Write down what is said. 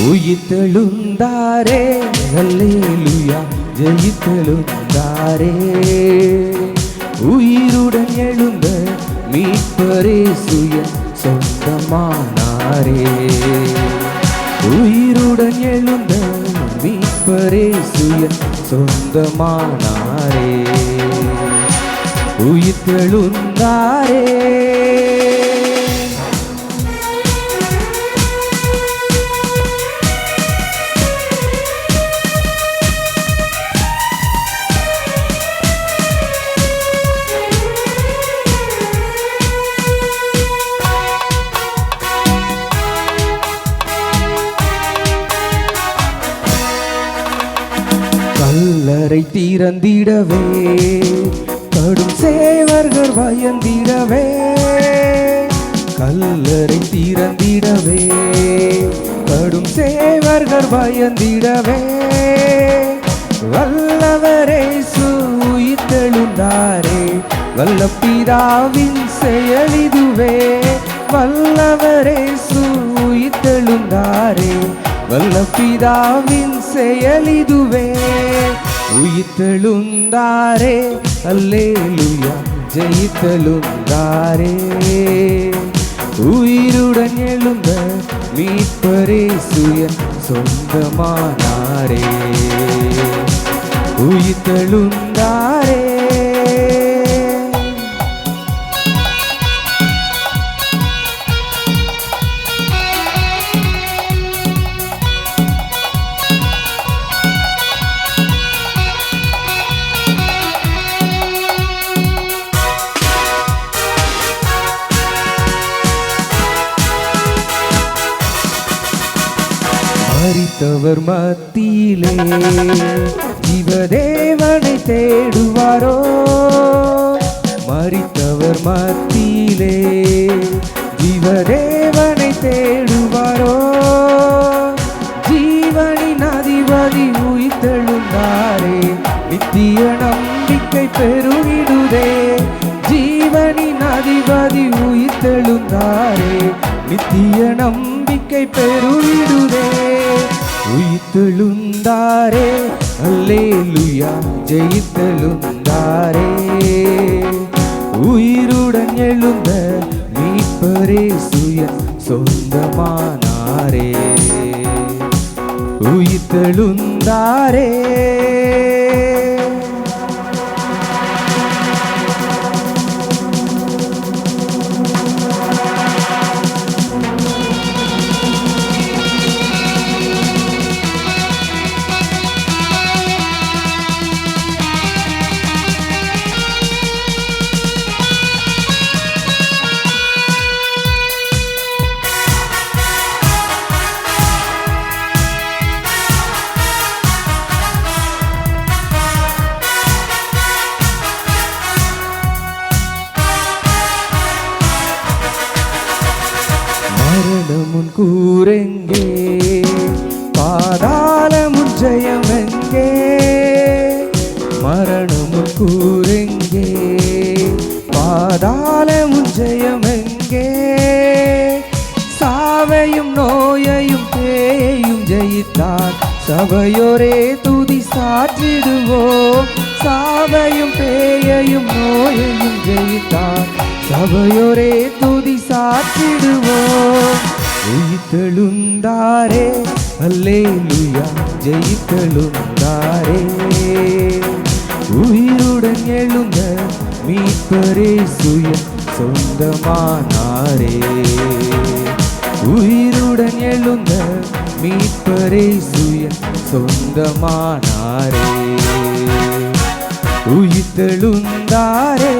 உயிர்த்தெழுந்தாரே அல்லேலுயா ஜெயித்தெழுந்தாரே. உயிருடன் எழுந்த மீட்பரே சுய சொந்தமானாரே. உயிருடன் எழுந்த மீட்பரே சுய சொந்தமானாரே. உயிர்த்தெழுந்தாரே. கல்லறை திறந்திடவே கடும் சேவர்கள் பயந்திடவே கல்லறை திறந்திடவே கடும் சேவர்கள் பயந்திடவே. வல்லவரே சூயித்தெழுந்தாரே வல்லப்பிதாவின் செயலிதுவே. வல்லவரே சூயித்தெழுந்தாரே வல்லப்பிதாவின் செயலிதுவே. உயிர்த்தெழுந்தாரே அல்லேலுயா ஜெயித்தெழுந்தாரே உயிருடன் எழுந்த மீட்பரே சுய சொந்தமானாரே மறித்தவர் மத்தியிலே. ஜீவதேவனை தேடுவாரோ? மறித்தவர் மத்தியிலே. ஜீவதேவனை தேடுவாரோ? ஜீவனின் அதிபதி உயிர்த்தெழுந்தாரே. நித்திய நம்பிக்கை பெருகிடுதே ஜீவனின் அதிபதி உயிர்த்தெழுந்தாரே. நித்திய நம்பிக்கை பெருகிடுதே உயிர்த்தெழுந்தாரே அல்லேலுயா ஜெயித்தெழுந்தாரே. உயிருடன் எழுந்த மீட்பரே சுய சொந்தமானாரே. உயிர்த்தெழுந்தாரே. மரணமுன் கூறெங்கே? பாதாளமுன் ஜெயமெங்கே? மரணமுன் கூறெங்கே? பாதாளமுன் ஜெயமெங்கே? சாவையும் நோயையும் பேயையும் ஜெயித்தார். சபையோரே துதி சாற்றிடுவோம். சாவையும் பேயையும் நோயையும் ஜெயித்தார். சபையோரே துதி சாத்திடுவோம். உயிர்த்தெழுந்தாரே அல்லேலுயா ஜெயித்தெழுந்தாரே. உயிருடன் எழுந்த மீட்பரே சுய சொந்தமானாரே. உயிருடன் எழுந்த மீட்பரே சுய சொந்தமானாரே. உயிர்த்தெழுந்தாரே.